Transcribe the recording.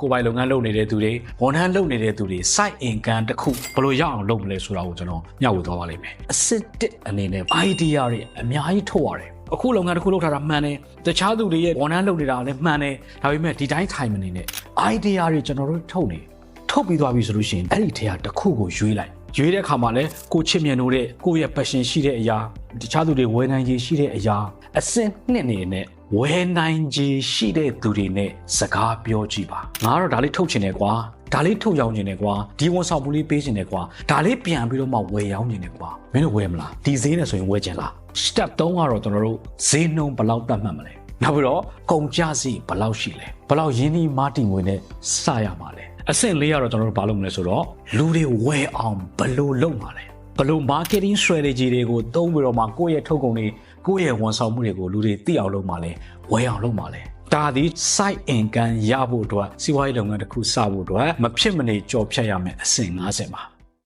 ကိုယ်ပိုင်လုပ်ငန်းလုပ်နေတဲ့သူတွေဝန်ထမ်းလုပ်နေတဲ့သူတွေ site income တစ်ခုဘယ်လိုရအောင်လုပ်မလဲဆိုတာကိုကျွန်တော်မျှဝေသွားပါလိမ့်မယ်အစစ်တစ်အနေနဲ့ idea တွေအများကြီးထုတ်ရတယ်အခုလုပ်ငန်းတစ်ခုလုပ်ထားတာမှန်တယ်တခြားသူတွေရဲ့ဝန်ထမ်းလုပ်နေတာလည်းမှန်တယ်ဒါပေမဲ့ဒီတိုင်းထိုင်မနေနဲ့ idea တွေကျွန်တော်တို့ထုတ်နေထုတ်ပြီးသွားပြီဆိုလို့ရှိရင်အဲ့ဒီထဲကတစ်ခုကိုရွေးလိုက်ရွေးတဲ့အခါမှာလည်းကိုချစ်မြတ်နိုးတဲ့ကိုယ့်ရဲ့ passion ရှိတဲ့အရာတခြားသူတွေဝယ်နိုင်ခြေရှိတဲ့အရာအစင်နှစ်နေနဲ့ ဝယ်နိုင်ခြေရှိတဲ့သူတွေနဲ့စကားပြောကြည့်ပါငါကတော့ဒါလေးထုတ်ချင်တယ်ကွာဒါလေးထုတ်ရောင်းချင်တယ်ကွာဒီဝန်ဆောင်မှုလေးပေးချင်တယ်ကွာဒါလေးပြန်ပြီးတော့မှဝယ်ရောင်းချင်တယ်ကွာမင်းတို့ဝယ်မလားဒီဈေးနဲ့ဆိုရင်ဝယ်ချင်လား step 3ကတော့ကျွန်တော်တို့ဈေးနှုန်းဘယ်လောက်တတ်မှတ်မလဲနောက်ပြီးတော့ကုန်ကြစည်ဘယ်လောက်ရှိလဲဘယ်လောက်ရင်းနှီးမားတင်ငွေနဲ့စရမှာလဲအဆင့်လေးကတော့ကျွန်တော်တို့ဘာလုပ်မလဲဆိုတော့လူတွေဝယ်အောင်ဘယ်လိုလုပ်မှာလဲဘယ်လို marketing strategy တွေကိုသုံးပြီးတော့မှကိုယ့်ရဲ့ထုတ်ကုန်တွေ ကိုယ့်ရဲ့ဝန်ဆောင်မှုတွေကိုလူတွေသိအောင်လုပ်မှာလဲဝယ်အောင်လုပ်မှာလဲဒါသည် site income ရဖို့အတွက်စီးပွားရေးလုပ်ငန်းတစ်ခုစဖို့အတွက်မဖြစ်မနေကြော်ဖြတ်ရမယ်အဆင့်50ပါ